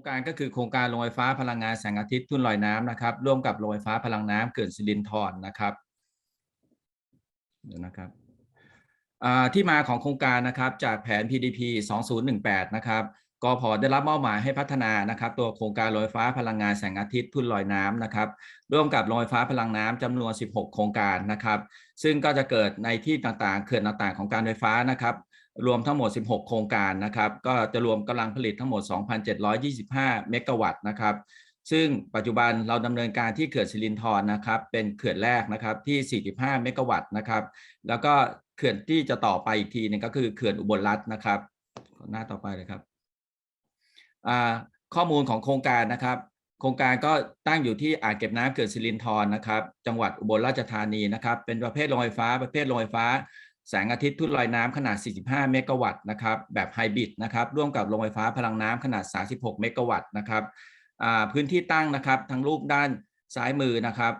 รงการก็คือโครงการโรงไฟฟ้าพลังงานแสงอาทิตย์ทุ่นลอยน้ำนะครับ ร่วมกับโรงไฟฟ้าพลังน้ำเขื่อนสิรินธรนะครับเดี๋ยวนะครับที่มาของโครงการนะครับจากแผน PDP 2018 นะครับกพได้รับมอบหมายให้พัฒนานะครับ ตัวโครงการโรงไฟฟ้าพลังงานแสงอาทิตย์ทุ่นลอยน้ำนะครับ ร่วมกับโรงไฟฟ้าพลังน้ำจำนวน 16 โครงการนะครับ ซึ่งก็จะเกิดในที่ต่างๆ เขื่อนต่างๆของการไฟฟ้านะครับ รวมทั้งหมด 16 โครงการนะครับ ก็จะรวมกำลังผลิตทั้งหมด 2,725 เมกะวัตต์นะครับ ซึ่งปัจจุบันเราดำเนินการที่เขื่อนสิรินธรนะครับ เป็นเขื่อนแรกนะครับที่ 45 เมกะวัตต์นะครับ แล้วก็เขื่อนที่จะต่อไปอีกทีนึงก็คือเขื่อนอุบลรัตน์นะครับ หน้าต่อไปเลยครับข้อมูลของโครงการนะครับโครงการก็ตั้งอยู่ที่อ่างเก็บน้ำเขื่อนสิรินธรนะครับ จังหวัดอุบลราชธานีนะครับ เป็นประเภทโรงไฟฟ้าประเภทโรงไฟฟ้า แสงอาทิตย์ทุ่นลอยน้ำขนาด 45 เมกะวัตต์นะครับแบบไฮบริดนะครับร่วมกับโรงไฟฟ้าพลังน้ำขนาด 36 เมกะวัตต์นะครับพื้นที่ตั้งนะครับทางรูปด้านซ้ายมือนะครับ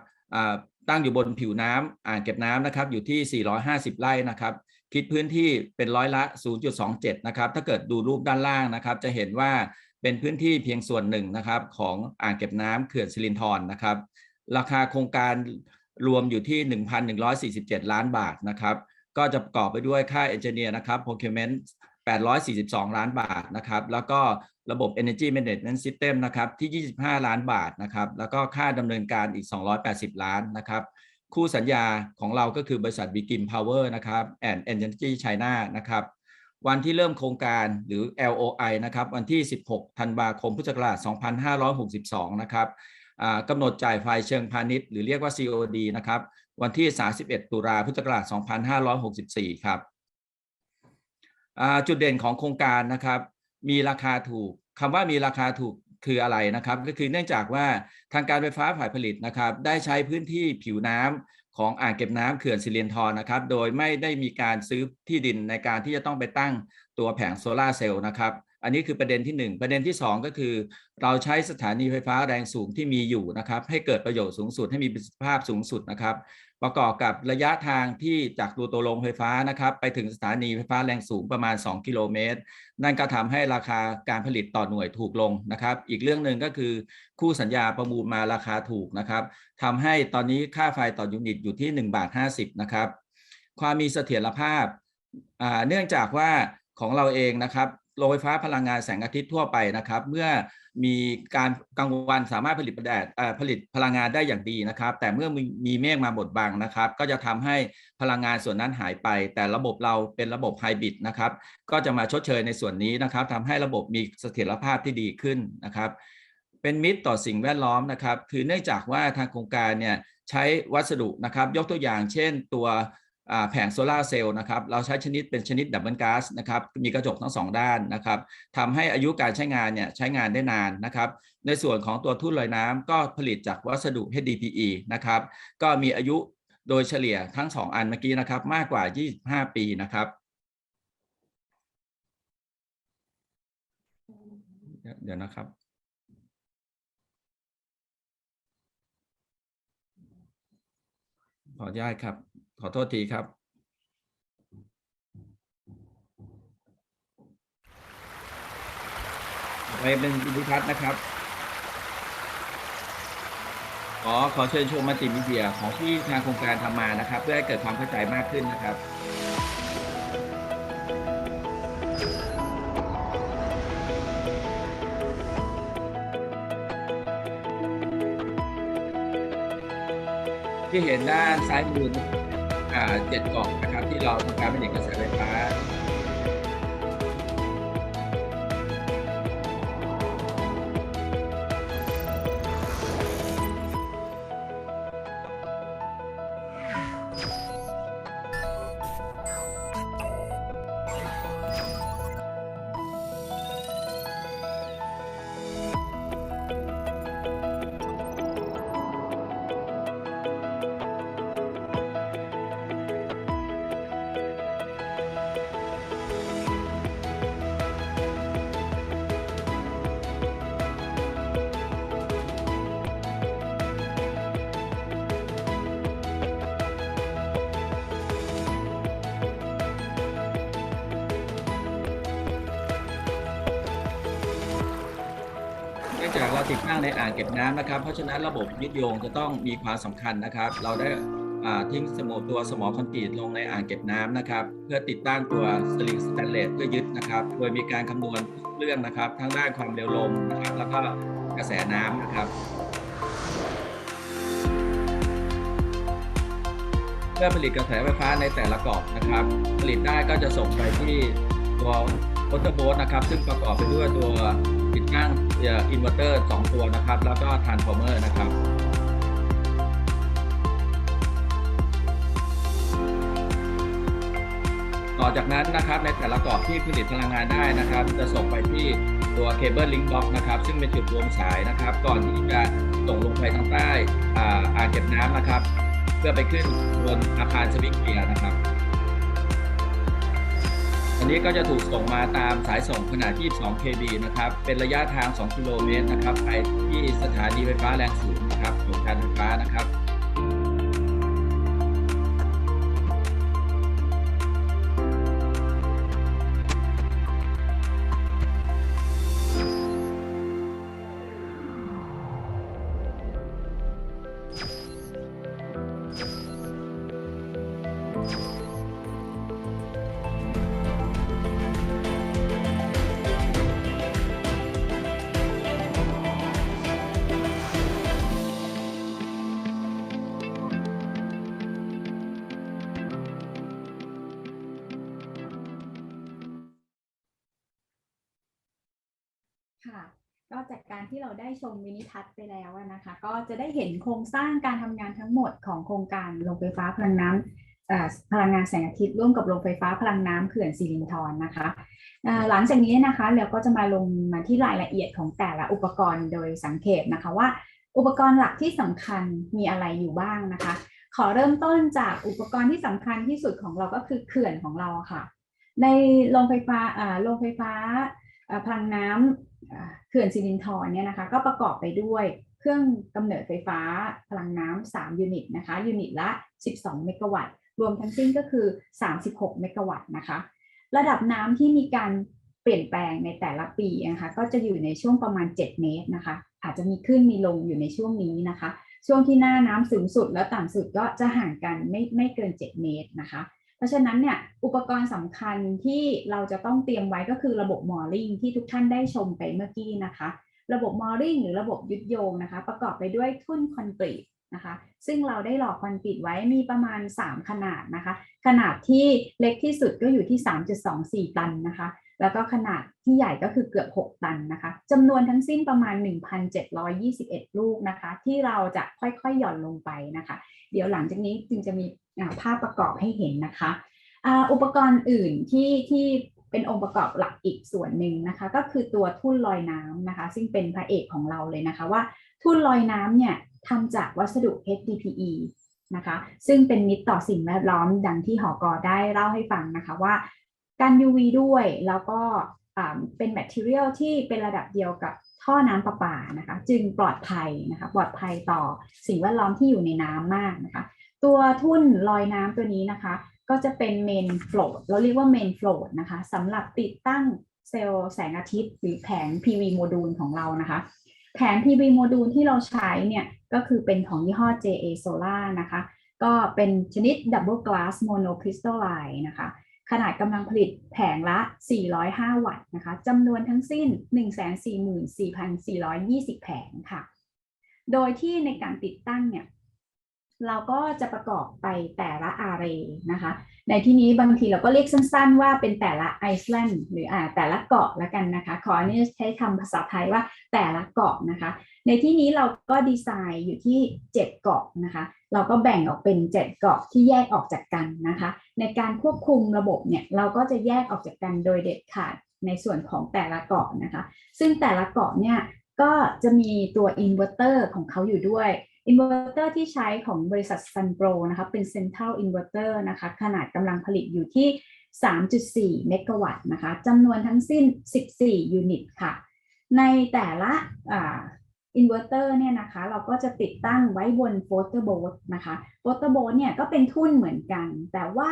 ตั้งอยู่บนผิวน้ำอ่างเก็บน้ำนะครับอยู่ที่ 450 ไร่นะครับคิดพื้นที่เป็นร้อยละ 0.27 นะครับถ้าเกิดดูรูปด้านล่างนะครับ จะเห็นว่าเป็นพื้นที่เพียงส่วนหนึ่งนะครับของอ่างเก็บน้ำเขื่อนสิรินธรนะครับ ราคาโครงการรวมอยู่ที่ 1,147 ล้านบาทนะครับ ก็จะประกอบไปด้วยค่า engineer นะครับ procurement 842 ล้านบาทนะครับ แล้วก็ระบบ energy management system นะครับที่ 25 ล้านบาทนะครับ แล้วก็ค่าดำเนินการอีก 280 ล้านนะครับ คู่สัญญาของเราก็คือบริษัท b ิกิมพาวเวอร์นะครับ and Energy China นะครับวันที่เริ่มโครงการหรือ LOI นะครับวันที่ 16 ธันวาคม พุทธศักราช 2562 นะครับกำหนดจ่ายไฟเชิงพาณิชย์หรือเรียกว่า COD นะครับวันที่ 31 ตุลาพุทธศักราช 2564 ครับจุดเด่นของโครงการนะครับ มีราคาถูกคำว่ามีราคาถูกคืออะไรนะครับ ก็คือเนื่องจากว่าทางการไฟฟ้าฝ่ายผลิตนะครับ ได้ใช้พื้นที่ผิวน้ำของอ่างเก็บน้ำเขื่อนสิรินธรนะครับ โดยไม่ได้มีการซื้อที่ดินในการที่จะต้องไปตั้งตัวแผงโซลาร์เซลล์นะครับ อันนี้คือประเด็นที่ 1 ประเด็นที่ 2 ก็คือ เราใช้สถานีไฟฟ้าแรงสูงที่มีอยู่นะครับให้เกิดประโยชน์สูงสุดให้มีประสิทธิภาพสูงสุดนะครับ ประกอบกับระยะทางที่จากตัวตัวโรงไฟฟ้านะครับ ไปถึงสถานีไฟฟ้าแรงสูงประมาณ 2 กิโลเมตร นั่นก็ทำให้ราคาการผลิตต่อหน่วยถูกลงนะครับ อีกเรื่องหนึ่งก็คือ คู่สัญญาประมูลมาราคาถูกนะครับทำให้ตอนนี้ค่าไฟต่อยูนิตอยู่ที่ 1 บาท 50 นะครับ ความมีเสถียรภาพเนื่องจากว่าของเราเองนะครับ โรงไฟฟ้าพลังงานแสงอาทิตย์ทั่วไปนะครับ เมื่อมีการกลางวันสามารถผลิตแดดผลิตพลังงานได้อย่างดีนะครับ แต่เมื่อมีเมฆมาบดบังนะครับ ก็จะทำให้พลังงานส่วนนั้นหายไป แต่ระบบเราเป็นระบบไฮบริดนะครับ ก็จะมาชดเชยในส่วนนี้นะครับทำให้ระบบมีเสถียรภาพที่ดีขึ้นนะครับ เป็นมิตรต่อสิ่งแวดล้อมนะครับ คือเนื่องจากว่าทางโครงการเนี่ยใช้วัสดุนะครับ ยกตัวอย่างเช่นตัว แผงโซลาร์เซลล์นะครับเราใช้ชนิดเป็นชนิดดับเบิลก๊าซนะครับมีกระจกทั้งสองด้านนะครับทำให้อายุการใช้งานเนี่ยใช้งานได้นานนะครับในส่วนของตัวทุ่นลอยน้ำก็ผลิตจากวัสดุ HDPE นะครับก็มีอายุโดยเฉลี่ยทั้ง 2 อันเมื่อกี้นะครับมากกว่า 25 ปีนะครับเดี๋ยวเดี๋ยวนะครับขออนุญาตครับ ขอโทษทีครับ ไปเป็นวิดิทัศน์นะครับ ขอขอเชิญชมมัลติมีเดียของที่ทางโครงการทำมานะครับ เพื่อให้เกิดความเข้าใจมากขึ้นนะครับที่เห็นด้านซ้ายมือ อ่าเจ็ดกล่องนะครับที่เราทำการผลิตกระแสไฟฟ้า กเราติดตั้งในอ่างเก็บน้ำนะครับ เพราะฉะนั้นระบบยึดโยงจะต้องมีความสำคัญนะครับ เราได้อ่าทิ้งสมอตัวสมอคอนกรีตลงในอ่างเก็บน้ำนะครับ เพื่อติดตั้งตัวสลิงสแตนเลสเพื่อยึดนะครับ โดยมีการคำนวณทุกเรื่องนะครับ ทั้งด้านความเร็วลมนะครับ แล้วก็กระแสน้ำนะครับ เพื่อผลิตกระแสไฟฟ้าในแต่ละกรอบนะครับ ผลิตได้ก็จะส่งไปที่ตัวมอเตอร์โบสนะครับ ซึ่งประกอบไปด้วยตัวติดตั้ง อินเวอร์เตอร์2ตัวนะครับ แล้วก็ทรานส์ฟอร์เมอร์นะครับต่อจากนั้นนะครับในแต่ละกรอบที่ผลิตพลังงานได้นะครับ จะส่งไปที่ตัวเคเบิลลิงก์บล็อกนะครับ ซึ่งเป็นจุดรวมสายนะครับ ก่อนที่จะส่งลงไปทางใต้อ่างเก็บน้ำนะครับ เพื่อไปขึ้นบนอาคารสวิงเกียร์นะครับ นี้ก็จะถูกส่งมาตามสายส่งขนาด 22 kV นะครับ เป็นระยะทาง 2 กิโลเมตรนะครับ ไปที่สถานีไฟฟ้าแรงสูงนะครับของการไฟฟ้านะครับ ค่ะ ก็จากการที่เราได้ชมวินิทัศน์ไปแล้วนะคะ ก็จะได้เห็นโครงสร้างการทำงานทั้งหมดของโครงการโรงไฟฟ้าพลังน้ำพลังงานแสงอาทิตย์ร่วมกับโรงไฟฟ้าพลังน้ำเขื่อนสิรินธรนะคะหลังจากนี้นะคะเราก็จะมาลงมาที่รายละเอียดของแต่ละอุปกรณ์โดยสังเกตนะคะว่า อุปกรณ์หลักที่สำคัญมีอะไรอยู่บ้างนะคะ ขอเริ่มต้นจากอุปกรณ์ที่สำคัญที่สุดของเราก็คือเขื่อนของเราค่ะ ในโรงไฟฟ้าโรงไฟฟ้าพลังน้ำอ่า เขื่อนสิรินธรเนี่ยนะคะก็ประกอบไปด้วยเครื่องกำเนิดไฟฟ้าพลังน้ำ3ยูนิตนะคะยูนิตละ 12 เมกะวัตต์ รวมทั้งสิ้นก็คือ 36 เมกะวัตต์นะคะ ระดับน้ำที่มีการเปลี่ยนแปลงในแต่ละปีนะคะก็จะอยู่ในช่วงประมาณ 7 เมตรนะคะ อาจจะมีขึ้นมีลงอยู่ในช่วงนี้นะคะ ช่วงที่หน้าน้ำสูงสุดแล้วต่ำสุดก็จะห่างกันไม่ไม่เกิน 7 เมตรนะคะ ราะฉะนั้นเนี่ยอุปกรณ์สำคัญที่เราจะต้องเตรียมไว้ก็คือระบบมอร์ลิงที่ทุกท่านได้ชมไปเมื่อกี้นะคะ ระบบมอร์ลิงหรือระบบยึดโยงนะคะ ประกอบไปด้วยทุ่นคอนกรีตนะคะ ซึ่งเราได้หล่อคอนกรีตไว้มีประมาณ 3 ขนาดนะคะ ขนาดที่เล็กที่สุดก็อยู่ที่ 3.24 ตันนะคะ แล้วก็ขนาดที่ใหญ่ก็คือเกือบ 6 ตันนะคะจำนวนทั้งสิ้นประมาณ 1,721 ลูกนะคะ ที่เราจะค่อยๆหย่อนลงไปนะคะ เดี๋ยวหลังจากนี้จึงจะมี ภาพประกอบให้เห็นนะคะอุปกรณ์อื่นที่ที่เป็นองค์ประกอบหลักอีกส่วนหนึ่งนะคะ ก็คือตัวทุ่นลอยน้ำนะคะ ซึ่งเป็นพระเอกของเราเลยนะคะว่าทุ่นลอยน้ำเนี่ยทำจากวัสดุ HDPE นะคะซึ่งเป็นมิตรต่อสิ่งแวดล้อมดังที่หอกอได้เล่าให้ฟังนะคะว่ากัน UV ด้วยแล้วก็เป็นแมทเทียลที่เป็นระดับเดียวกับท่อน้ำประปานะคะ จึงปลอดภัยนะคะปลอดภัยต่อสิ่งแวดล้อมที่อยู่ในน้ำมากนะคะ ตัวทุ่นลอยน้ำตัวนี้นะคะ ก็จะเป็นเมนโฟลดเราเรียกว่าเมนโฟลดนะคะสำหรับติดตั้งเซลล์แสงอาทิตย์ หรือแผง PV โมดูลของเรานะคะ แผง PV โมดูลที่เราใช้เนี่ย ก็คือเป็นของยี่ห้อ JA Solar นะคะ ก็เป็นชนิด Double Glass Monocrystalline นะคะขนาดกำลังผลิตแผงละ 405 วัตต์นะคะจำนวนทั้งสิ้น 144,420 แผงค่ะ โดยที่ในการติดตั้งเนี่ย เราก็จะประกอบไปแต่ละอาเรนะคะ ในที่นี้บางทีเราก็เรียกสั้นๆ ว่าเป็นแต่ละไอซ์แลนด์หรืออ่าแต่ละเกาะละกันนะคะ ขออนุญาตใช้คำภาษาไทยว่าแต่ละเกาะนะคะ ในที่นี้เราก็ดีไซน์อยู่ที่ 7 เกาะนะคะ เราก็แบ่งออกเป็น 7 เกาะที่แยกออกจากกันนะคะ ในการควบคุมระบบเนี่ยเราก็จะแยกออกจากกันโดยเด็ดขาดในส่วนของแต่ละเกาะนะคะ ซึ่งแต่ละเกาะเนี่ยก็จะมีตัวอินเวอร์เตอร์ของเขาอยู่ด้วย อินเวอร์เตอร์ที่ใช้ของบริษัท Sunpro นะคะเป็น Central Inverter นะคะขนาดกำลังผลิตอยู่ที่ 3.4 เมกะวัตต์นะคะจำนวนทั้งสิ้น 14 ยูนิตค่ะ ในแต่ละอินเวอร์เตอร์เนี่ยนะคะเราก็จะติดตั้งไว้บนโฟลเตอร์โบสนะคะโฟลเตอร์โบสเนี่ยก็เป็นทุ่นเหมือนกัน แต่ว่า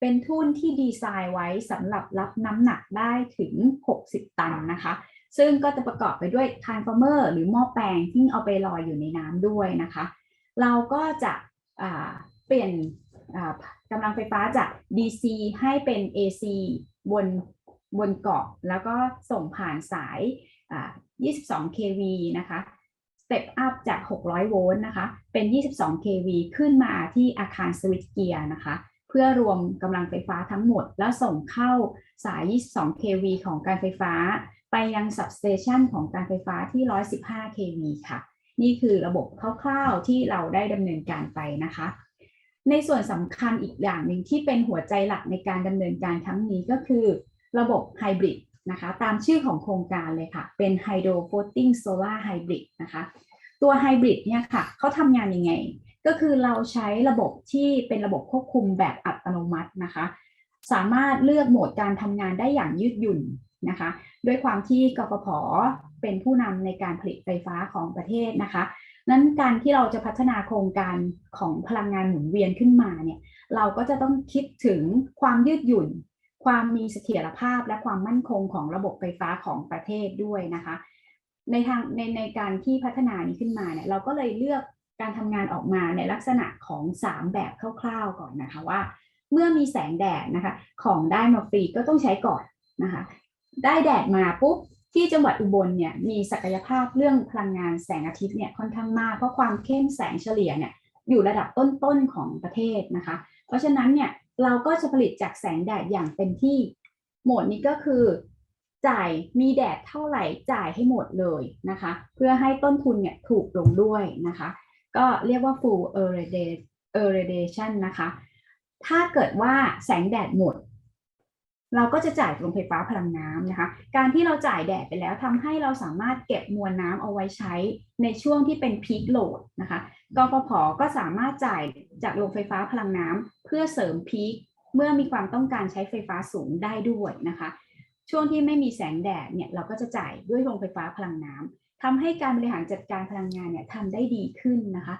เป็นทุ่นที่ดีไซน์ไว้สำหรับรับน้ำหนักได้ถึง 60 ตันนะคะ ซึ่งก็จะประกอบไปด้วย transformer หรือหม้อแปลงที่เอาไปลอยอยู่ในน้ำด้วยนะคะ เราก็จะเปลี่ยนกำลังไฟฟ้าจาก DC ให้เป็น AC บนบนเกาะแล้วก็ส่งผ่านสาย 22 kV นะคะ step up จาก 600 โวลต์นะคะ เป็น 22 kV ขึ้นมาที่อาคารสวิตช์เกียร์นะคะ เพื่อรวมกำลังไฟฟ้าทั้งหมด แล้วส่งเข้าสาย 22 kV ของการไฟฟ้า ไปยัง substation ของการไฟฟ้าที่ 115 kV ค่ะ นี่คือระบบคร่าวๆที่เราได้ดำเนินการไปนะคะ ในส่วนสำคัญอีกอย่างหนึ่งที่เป็นหัวใจหลักในการดำเนินการครั้งนี้ก็คือ ระบบไฮบริดนะคะตามชื่อของโครงการเลยค่ะ เป็น Hydro Floating Solar Hybrid นะคะตัวไฮบริดเนี่ยค่ะเขาทำงานยังไง ก็คือเราใช้ระบบที่เป็นระบบควบคุมแบบอัตโนมัตินะคะ สามารถเลือกโหมดการทำงานได้อย่างยืดหยุ่น นะคะด้วยความที่กฟผเป็นผู้นำในการผลิตไฟฟ้าของประเทศนะคะนั้นการที่เราจะพัฒนาโครงการของพลังงานหมุนเวียนขึ้นมาเนี่ยเราก็จะต้องคิดถึงความยืดหยุ่น ความมีเสถียรภาพและความมั่นคงของระบบไฟฟ้าของประเทศด้วยนะคะในทางในในการที่พัฒนานี้ขึ้นมาเนี่ยเราก็เลยเลือกการทำงานออกมาในลักษณะของ 3 แบบคร่าวๆก่อนนะคะว่า เมื่อมีแสงแดดนะคะของได้มาฟรีก็ต้องใช้ก่อนนะคะ ได้แดดมาปุ๊บที่จังหวัดอุบลเนี่ยมีศักยภาพเรื่องพลังงานแสงอาทิตย์เนี่ยค่อนข้างมากเพราะความเข้มแสงเฉลี่ยเนี่ยอยู่ระดับต้นๆของประเทศนะคะ เพราะฉะนั้นเนี่ยเราก็จะผลิตจากแสงแดดอย่างเต็มที่โหมดนี้ก็คือ จ่ายมีแดดเท่าไหร่จ่ายให้หมดเลยนะคะ เพื่อให้ต้นทุนเนี่ยถูกลงด้วยนะคะ ก็เรียกว่า full irradiation irradiation นะคะ ถ้าเกิดว่าแสงแดดหมด เราก็จะจ่ายโรงไฟฟ้าพลังน้ำนะคะ การที่เราจ่ายแดดไปแล้วทำให้เราสามารถเก็บมวลน้ำเอาไว้ใช้ในช่วงที่เป็น peak load นะคะกฟผก็สามารถจ่ายจากโรงไฟฟ้าพลังน้ำเพื่อเสริม peak เมื่อมีความต้องการใช้ไฟฟ้าสูงได้ด้วยนะคะ ช่วงที่ไม่มีแสงแดดเนี่ยเราก็จะจ่ายด้วยโรงไฟฟ้าพลังน้ำทำให้การบริหารจัดการพลังงานเนี่ยทำได้ดีขึ้นนะคะ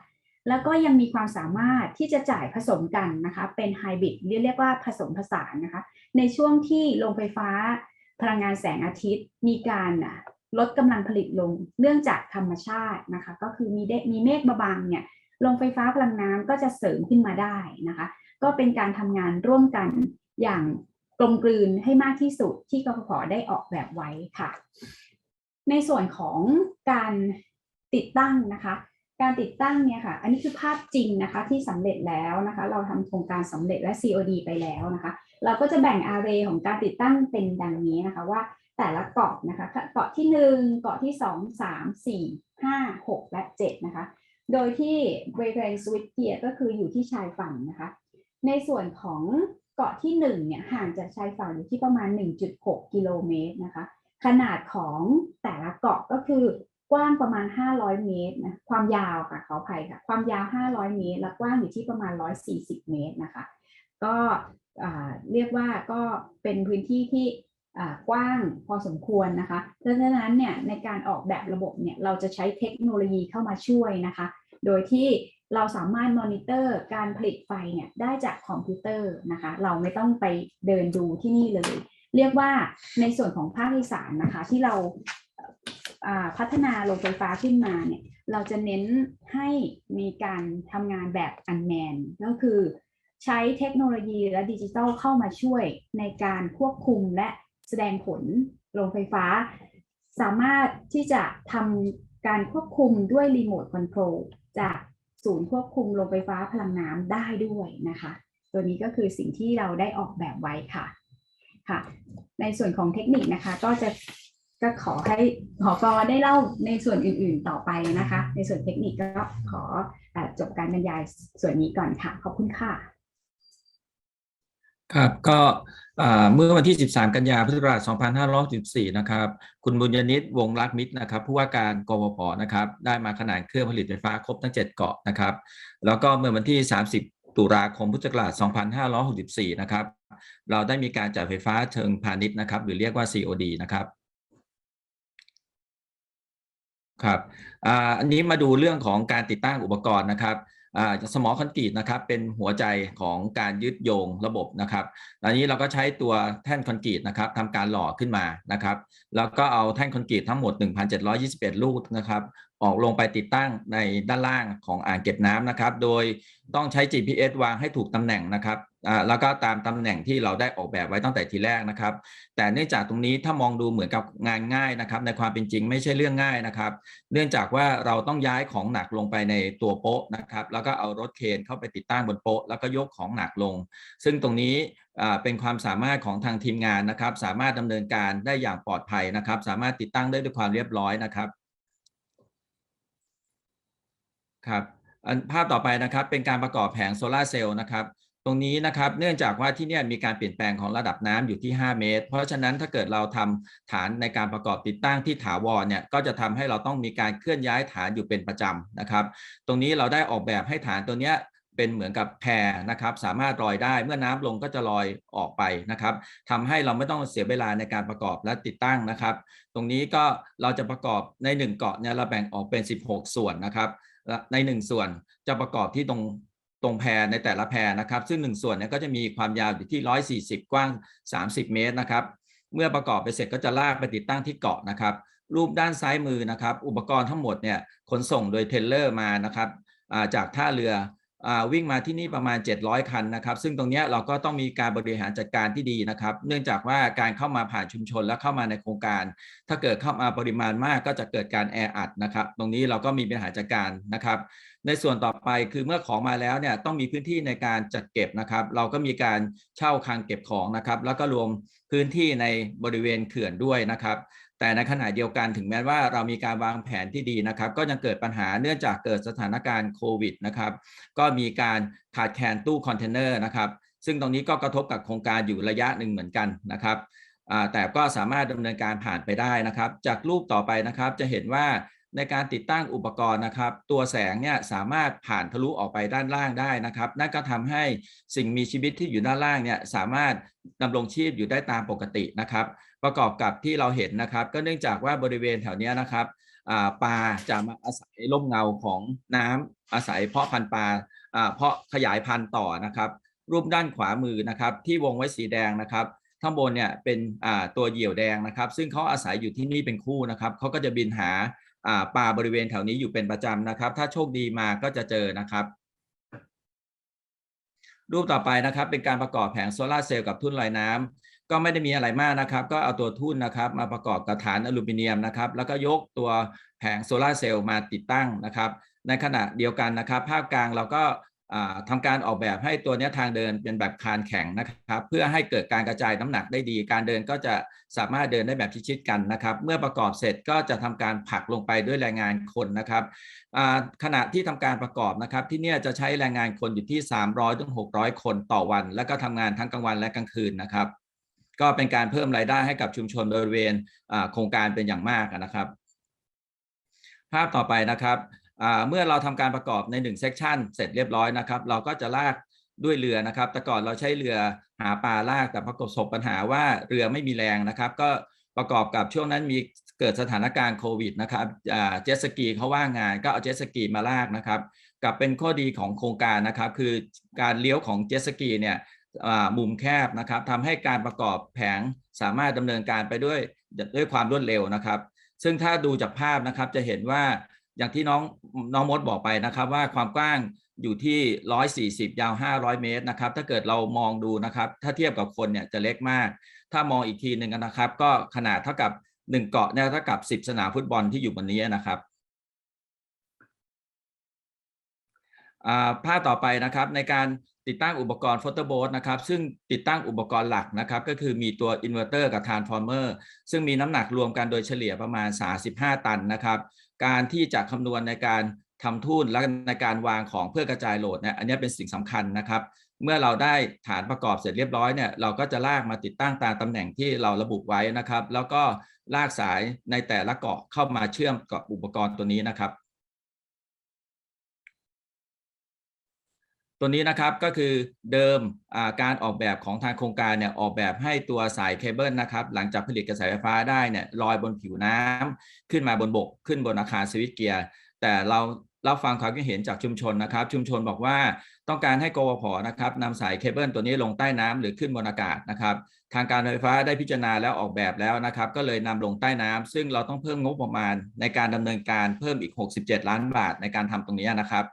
แล้วก็ยังมีความสามารถที่จะจ่ายผสมกันนะคะ เป็นไฮบริดเรียกว่าผสมผสานนะคะ ในช่วงที่โรงไฟฟ้าพลังงานแสงอาทิตย์ มีการลดกำลังผลิตลง เนื่องจากธรรมชาตินะคะ ก็คือมีเดมีเมฆบางๆเนี่ยโรงไฟฟ้าพลังน้ำก็จะเสริมขึ้นมาได้นะคะ ก็เป็นการทำงานร่วมกันอย่างกลมกลืนให้มากที่สุดที่กฟผได้ออกแบบไว้ค่ะ ในส่วนของการติดตั้งนะคะ การติดตั้งเนี่ยค่ะ อันนี้คือภาพจริงนะคะที่สำเร็จแล้วนะคะ เราทำโครงการสำเร็จและ COD ไปแล้วนะคะ เราก็จะแบ่ง array ของการติดตั้งเป็นดังนี้นะคะว่าแต่ละเกาะนะคะ เกาะที่ 1 เกาะที่ 2 3 4 5 6 และ 7 นะคะ โดยที่ w a v e l e n switch gear ก็คืออยู่ที่ชายฝั่งนะคะ ในส่วนของเกาะที่1เนี่ยห่างจากชายฝั่งอยู่ที่ประมาณ 1.6 กิโลเมตรนะคะ ขนาดของแต่ละเกาะก็คือ กว้างประมาณ 500 เมตรนะความยาวค่ะขออภัยค่ะ ความยาว 500 เมตร และกว้างอยู่ที่ประมาณ 140 เมตรนะคะ ก็เรียกว่าก็เป็นพื้นที่ที่กว้างพอสมควรนะคะเพราะฉะนั้นเนี่ยในการออกแบบระบบเนี่ยเราจะใช้เทคโนโลยีเข้ามาช่วยนะคะ โดยที่เราสามารถมอนิเตอร์การผลิตไฟเนี่ยได้จากคอมพิวเตอร์นะคะ เราไม่ต้องไปเดินดูที่นี่เลย เรียกว่าในส่วนของภาคอีสานนะคะ ที่เรา พัฒนาโรงไฟฟ้าขึ้นมาเนี่ยเราจะเน้นให้มีการทำงานแบบอันแมนก็คือใช้เทคโนโลยีและดิจิทัลเข้ามาช่วยในการควบคุมและแสดงผลโรงไฟฟ้า สามารถที่จะทำการควบคุมด้วยรีโมทคอนโทรลจากศูนย์ควบคุมโรงไฟฟ้าพลังน้ำได้ด้วยนะคะ ตัวนี้ก็คือสิ่งที่เราได้ออกแบบไว้ค่ะค่ะ ในส่วนของเทคนิคนะคะก็จะ ก็ขอให้ขอกอได้เล่าในส่วนอื่น ๆต่อไปนะคะ ในส่วนเทคนิคก็ขออจบการบรรยายส่วนนี้ก่อนค่ะ ขอบคุณค่ะ ครับก็เมื่อวันที่ 13 กันยาพุทธศักราช2564นะครับ คุณบุญยนิตวงรักมิตรนะครับ ผู้ว่าการกวพนะครับ ได้มาขนานเครื่องผลิตไฟฟ้าครบทั้ง 7 เกาะนะครับ แล้วก็เมื่อวันที่ 30 ตุลาคมพุทธศักราช2564 นะครับ เราได้มีการจ่ายไฟฟ้าเชิงพาณิชย์นะครับ หรือเรียกว่า COD นะครับ ครับอันนี้มาดูเรื่องของการติดตั้งอุปกรณ์นะครับอ่าสมอคอนกรีตนะครับเป็นหัวใจของการยึดโยงระบบนะครับอันนี้เราก็ใช้ตัวแท่นคอนกรีตนะครับทำการหล่อขึ้นมานะครับแล้วก็เอาแท่นคอนกรีตทั้งหมด 1,721 ลูกนะครับออกลงไปติดตั้งในด้านล่างของอ่างเก็บน้ำนะครับ โดยต้องใช้ GPS วางให้ถูกตำแหน่งนะครับแล้วก็ตามตำแหน่งที่เราได้ออกแบบไว้ตั้งแต่ทีแรกนะครับ แต่เนื่องจากตรงนี้ถ้ามองดูเหมือนกับงานง่ายนะครับ ในความเป็นจริงไม่ใช่เรื่องง่ายนะครับ เนื่องจากว่าเราต้องย้ายของหนักลงไปในตัวโป๊ะนะครับ แล้วก็เอารถเคนเข้าไปติดตั้งบนโป๊ะแล้วก็ยกของหนักลง ซึ่งตรงนี้เป็นความสามารถของทางทีมงานนะครับ สามารถดำเนินการได้อย่างปลอดภัยนะครับ สามารถติดตั้งได้ด้วยความเรียบร้อยนะครับครับ ภาพต่อไปนะครับเป็นการประกอบแผงโซลาร์เซลล์นะครับตรงนี้นะครับเนื่องจากว่าที่นี่มีการเปลี่ยนแปลงของระดับน้ำอยู่ที่ 5 เมตร เพราะฉะนั้นถ้าเกิดเราทำฐานในการประกอบติดตั้งที่ถาวรเนี่ยก็จะทำให้เราต้องมีการเคลื่อนย้ายฐานอยู่เป็นประจำนะครับ ตรงนี้เราได้ออกแบบให้ฐานตัวเนี้ยเป็นเหมือนกับแพรนะครับ สามารถลอยได้เมื่อน้ำลงก็จะลอยออกไปนะครับทำให้เราไม่ต้องเสียเวลาในการประกอบและติดตั้งนะครับ ตรงนี้ก็เราจะประกอบใน 1 เกาะเนี่ยเราแบ่งออกเป็น 16 ส่วนนะครับ ในหนึ่งส่วนจะประกอบที่ตรงตรงแพรในแต่ละแพรนะครับ ซึ่งหนึ่งส่วนเนี่ยก็จะมีความยาวอยู่ที่ 140 กว้าง 30 เมตรนะครับ เมื่อประกอบไปเสร็จก็จะลากไปติดตั้งที่เกาะนะครับ รูปด้านซ้ายมือนะครับ อุปกรณ์ทั้งหมดเนี่ยขนส่งโดยเทเลอร์มานะครับจากท่าเรือ วิ่งมาที่นี่ประมาณ 700 คันนะครับ ซึ่งตรงนี้เราก็ต้องมีการบริหารจัดการที่ดีนะครับ เนื่องจากว่าการเข้ามาผ่านชุมชนและเข้ามาในโครงการ ถ้าเกิดเข้ามาปริมาณมากก็จะเกิดการแออัดนะครับ ตรงนี้เราก็มีบริหาจัดการนะครับ ในส่วนต่อไปคือเมื่อของมาแล้วเนี่ยต้องมีพื้นที่ในการจัดเก็บนะครับ เราก็มีการเช่าคลังเก็บของนะครับ แล้วก็รวมพื้นที่ในบริเวณเขื่อนด้วยนะครับ แต่ในขณะเดียวกันถึงแม้ว่าเรามีการวางแผนที่ดีนะครับ ก็ยังเกิดปัญหาเนื่องจากเกิดสถานการณ์โควิดนะครับ ก็มีการขาดแคลนตู้คอนเทนเนอร์นะครับ ซึ่งตรงนี้ก็กระทบกับโครงการอยู่ระยะหนึ่งเหมือนกันนะครับแต่ก็สามารถดำเนินการผ่านไปได้นะครับ จากรูปต่อไปนะครับจะเห็นว่าในการติดตั้งอุปกรณ์นะครับ ตัวแสงเนี่ยสามารถผ่านทะลุออกไปด้านล่างได้นะครับ นั่นก็ทำให้สิ่งมีชีวิตที่อยู่ด้านล่างเนี่ยสามารถดำรงชีพอยู่ได้ตามปกตินะครับ ประกอบกับที่เราเห็นนะครับ ก็เนื่องจากว่าบริเวณแถวนี้นะครับปลาจะมาอาศัยร่มเงาของน้ำอาศัยเพาะพันธุ์ปลาเพาะขยายพันธุ์ต่อนะครับ รูปด้านขวามือนะครับ ที่วงไว้สีแดงนะครับข้างบนเนี่ยเป็นตัวเหยี่ยวแดงนะครับ ซึ่งเขาอาศัยอยู่ที่นี่เป็นคู่นะครับเขาก็จะบินหาอ่าปลาบริเวณแถวนี้อยู่เป็นประจำนะครับ ถ้าโชคดีมาก็จะเจอนะครับ รูปต่อไปนะครับเป็นการประกอบแผงโซลาร์เซลล์กับทุ่นลอยน้ำ ก็ไม่ได้มีอะไรมากนะครับ ก็เอาตัวทุ่นนะครับ มาประกอบกับฐานอลูมิเนียมนะครับ แล้วก็ยกตัวแผงโซลาร์เซลล์มาติดตั้งนะครับ ในขณะเดียวกันนะครับ ภาพกลางเราก็อ่าทำการออกแบบให้ตัวนี้ทางเดินเป็นแบบคานแข็งนะครับ เพื่อให้เกิดการกระจายน้ำหนักได้ดี การเดินก็จะสามารถเดินได้แบบชิดๆกันนะครับ เมื่อประกอบเสร็จก็จะทำการผลักลงไปด้วยแรงงานคนนะครับขณะที่ทำการประกอบนะครับ ที่นี่จะใช้แรงงานคนอยู่ที่ 300ถึง600คนต่อวัน แล้วก็ทำงานทั้งกลางวันและกลางคืนนะครับ ก็เป็นการเพิ่มรายได้ให้กับชุมชนบริเวณโครงการเป็นอย่างมากนะครับ ภาพต่อไปนะครับเมื่อเราทำการประกอบใน1เซกชันเสร็จเรียบร้อยนะครับ เราก็จะลากด้วยเรือนะครับ แต่ก่อนเราใช้เรือหาปลาลากแต่ปรากฏประสบปัญหาว่าเรือไม่มีแรงนะครับ ก็ประกอบกับช่วงนั้นมีเกิดสถานการณ์โควิดนะครับเจ็ตสกีเขาว่างงานก็เอาเจ็ตสกีมาลากนะครับ กับเป็นข้อดีของโครงการนะครับ คือการเลี้ยวของเจ็ตสกีเนี่ย มุมแคบนะครับทำให้การประกอบแผงสามารถดำเนินการไปด้วยด้วยความรวดเร็วนะครับ ซึ่งถ้าดูจากภาพนะครับจะเห็นว่าอย่างที่น้องน้องมดบอกไปนะครับว่าความกว้างอยู่ที่ 140 ยาว 500 เมตรนะครับ ถ้าเกิดเรามองดูนะครับ ถ้าเทียบกับคนเนี่ยจะเล็กมาก ถ้ามองอีกทีหนึ่งนะครับ ก็ขนาดเท่ากับ 1 เกาะเนี่ยเท่ากับ 10 สนามฟุตบอลที่อยู่บนนี้นะครับภาพต่อไปนะครับในการ ติดตั้งอุปกรณ์โฟโต้โบสนะครับซึ่งติดตั้งอุปกรณ์หลักนะครับก็คือมีตัวอินเวอร์เตอร์กับทรานส์ฟอร์เมอร์ซึ่งมีน้ำหนักรวมกันโดยเฉลี่ยประมาณ 35 ตันนะครับการที่จะคำนวณในการทำทุ่นและในการวางของเพื่อกระจายโหลดเนี่ยอันนี้เป็นสิ่งสำคัญนะครับ เมื่อเราได้ฐานประกอบเสร็จเรียบร้อยเนี่ยเราก็จะลากมาติดตั้งตามตำแหน่งที่เราระบุไว้นะครับ แล้วก็ลากสายในแต่ละเกาะเข้ามาเชื่อมกับอุปกรณ์ตัวนี้นะครับ ตัวนี้นะครับก็คือเดิมการออกแบบของทางโครงการเนี่ยออกแบบให้ตัวสายเคเบิลนะครับหลังจากผลิตกระแสไฟฟ้าได้เนี่ยลอยบนผิวน้ำขึ้นมาบนบก ขึ้นบนอาคารสวิตเกียร์แต่เรารับฟังความคิดเห็นจากชุมชนนะครับ ชุมชนบอกว่าต้องการให้กวพนะครับนำสายเคเบิลตัวนี้ลงใต้น้ำหรือขึ้นบนอากาศนะครับทางการไฟฟ้าได้พิจารณาแล้วออกแบบแล้วนะครับ ก็เลยนำลงใต้น้ำซึ่งเราต้องเพิ่มงบประมาณในการดำเนินการเพิ่มอีก 67 ล้านบาทในการทำตรงนี้นะครับ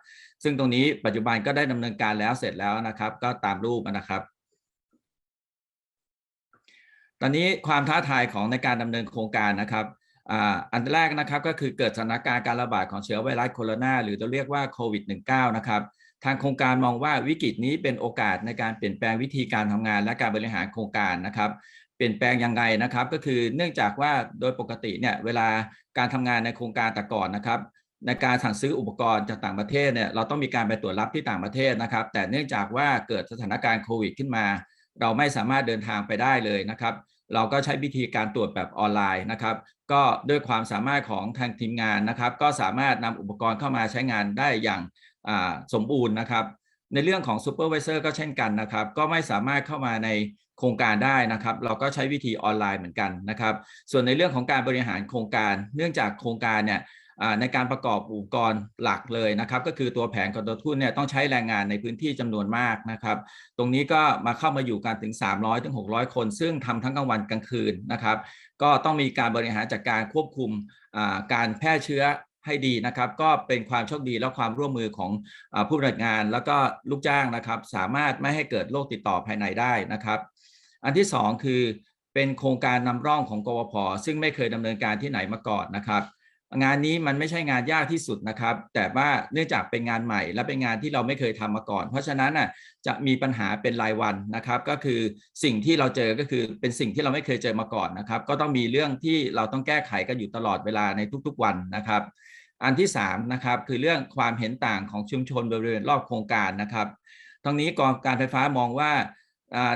ซึ่งตรงนี้ปัจจุบันก็ได้ดำเนินการแล้วเสร็จแล้วนะครับ ก็ตามรูปนะครับ ตอนนี้ความท้าทายของในการดำเนินโครงการนะครับอ,อันแรกนะครับก็คือเกิดสถานการณ์การระบาดของเชื้อไวรัสโคโรนาหรือเราเรียกว่าโควิด -19 นะครับทางโครงการมองว่าวิกฤตนี้เป็นโอกาสในการเปลี่ยนแปลงวิธีการทำงานและการบริหารโครงการนะครับ เปลี่ยนแปลงยังไงนะครับ ก็คือเนื่องจากว่าโดยปกติเนี่ยเวลาการทำงานในโครงการแต่ก่อนนะครับ ในการสั่งซื้ออุปกรณ์จากต่างประเทศเนี่ยเราต้องมีการไปตรวจรับที่ต่างประเทศนะครับ แต่เนื่องจากว่าเกิดสถานการณ์โควิดขึ้นมา เราไม่สามารถเดินทางไปได้เลยนะครับ เราก็ใช้วิธีการตรวจแบบออนไลน์นะครับ ก็ด้วยความสามารถของทางทีมงานนะครับ ก็สามารถนำอุปกรณ์เข้ามาใช้งานได้อย่างสมบูรณ์นะครับในเรื่องของซูเปอร์วิเซอร์ก็เช่นกันนะครับ ก็ไม่สามารถเข้ามาในโครงการได้นะครับ เราก็ใช้วิธีออนไลน์เหมือนกันนะครับ ส่วนในเรื่องของการบริหารโครงการ เนื่องจากโครงการเนี่ย ในการประกอบอุปกรณ์หลักเลยนะครับ ก็คือตัวแผงกับตัวทุ่นเนี่ยต้องใช้แรงงานในพื้นที่จำนวนมากนะครับ ตรงนี้ก็มาเข้ามาอยู่กันถึง 300ถึง600 คน ซึ่งทำทั้งกลางวันกลางคืนนะครับ ก็ต้องมีการบริหารจัดการควบคุมการแพร่เชื้อให้ดีนะครับ ก็เป็นความโชคดีและความร่วมมือของอผู้ปฏิบัติงานแล้วก็ลูกจ้างนะครับ สามารถไม่ให้เกิดโรคติดต่อภายในได้นะครับ อันที่สองคือเป็นโครงการนำร่องของกวพซึ่งไม่เคยดำเนินการที่ไหนมาก่อนนะครับ งานนี้มันไม่ใช่งานยากที่สุดนะครับ แต่ว่าเนื่องจากเป็นงานใหม่ และเป็นงานที่เราไม่เคยทำมาก่อน เพราะฉะนั้นน่ะจะมีปัญหาเป็นรายวันนะครับ ก็คือสิ่งที่เราเจอก็คือเป็นสิ่งที่เราไม่เคยเจอมาก่อนนะครับ ก็ต้องมีเรื่องที่เราต้องแก้ไขกันอยู่ตลอดเวลาในทุกๆวันนะครับ อันที่3นะครับคือเรื่องความเห็นต่างของชุมชนบริเวณรอบโครงการนะครับทั้งนี้กองการไฟฟ้ามองว่า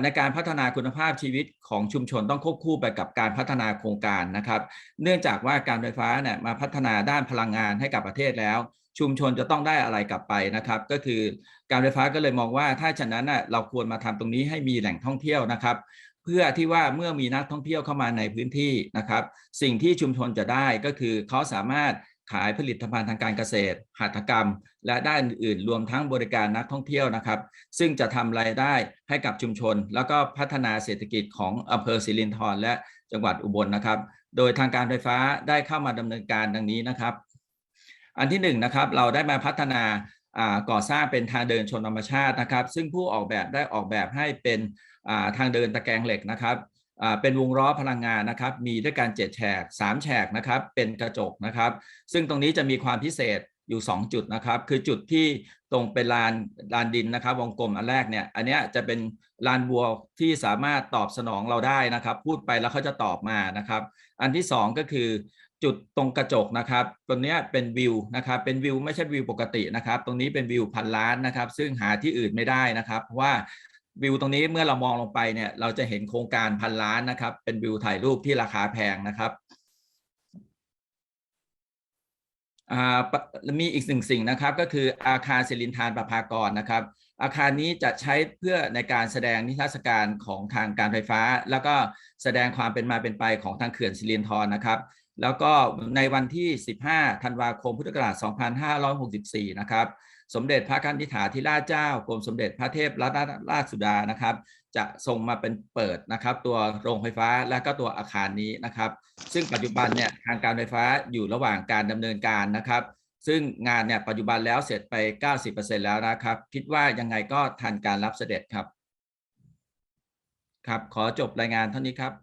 ในการพัฒนาคุณภาพชีวิตของชุมชนต้องควบคู่ไปกับการพัฒนาโครงการนะครับ เนื่องจากว่าการไฟฟ้าเนี่ยมาพัฒนาด้านพลังงานให้กับประเทศแล้ว ชุมชนจะต้องได้อะไรกลับไปนะครับ ก็คือการไฟฟ้าก็เลยมองว่าถ้าฉะนั้นเราควรมาทำตรงนี้ให้มีแหล่งท่องเที่ยวนะครับเพื่อที่ว่าเมื่อมีนักท่องเที่ยวเข้ามาในพื้นที่นะครับ สิ่งที่ชุมชนจะได้ก็คือเขาสามารถ ขายผลิตภัณฑ์ทางการเกษตร หัตถกรรม และด้านอื่นๆ รวมทั้งบริการนักท่องเที่ยวนะครับ ซึ่งจะทำรายได้ให้กับชุมชน แล้วก็พัฒนาเศรษฐกิจของอำเภอสิรินธรและจังหวัดอุบลนะครับ โดยทางการไฟฟ้าได้เข้ามาดำเนินการดังนี้นะครับ อันที่หนึ่งนะครับเราได้มาพัฒนาก่อสร้างเป็นทางเดินชนธรรมชาตินะครับ ซึ่งผู้ออกแบบได้ออกแบบให้เป็นทางเดินตะแกรงเหล็กนะครับ เป็นวงล้อพลังงานนะครับ มีด้วยกัน7แฉก3แฉกนะครับ เป็นกระจกนะครับ ซึ่งตรงนี้จะมีความพิเศษอยู่ 2 จุดนะครับ คือจุดที่ตรงเป็นลานลานดินนะครับ วงกลมอันแรกเนี่ย อันเนี้ยจะเป็นลานบัวที่สามารถตอบสนองเราได้นะครับ พูดไปแล้วเขาจะตอบมานะครับ อันที่สองก็คือจุดตรงกระจกนะครับตรงเนี้ยเป็นวิวนะครับ เป็นวิวไม่ใช่วิวปกตินะครับ ตรงนี้เป็นวิวพันล้านนะครับ ซึ่งหาที่อื่นไม่ได้นะครับ เพราะว่า วิวตรงนี้เมื่อเรามองลงไปเนี่ย เราจะเห็นโครงการพันล้านนะครับ เป็นวิวถ่ายรูปที่ราคาแพงนะครับมีอีกหนึ่งสิ่งนะครับ ก็คืออาคารศิรินทานประภากรนะครับ อาคารนี้จะใช้เพื่อในการแสดงนิทรรศการของทางการไฟฟ้า แล้วก็แสดงความเป็นมาเป็นไปของทางเขื่อนสิรินธรนะครับ แล้วก็ในวันที่ 15 ธันวาคม พุทธศักราช 2564 นะครับ สมเด็จพระกันิฐาธิราชเจ้ากรมสมเด็จพระเทพรัตนราชสุดานะครับ จะส่งมาเป็นเปิดนะครับ ตัวโรงไฟฟ้าและก็ตัวอาคารนี้นะครับ ซึ่งปัจจุบันเนี่ยทางการไฟฟ้าอยู่ระหว่างการดำเนินการนะครับ ซึ่งงานเนี่ยปัจจุบันแล้วเสร็จไป 90%แล้วนะครับ คิดว่ายังไงก็ทันการรับเสด็จครับ ครับขอจบรายงานเท่านี้ครับ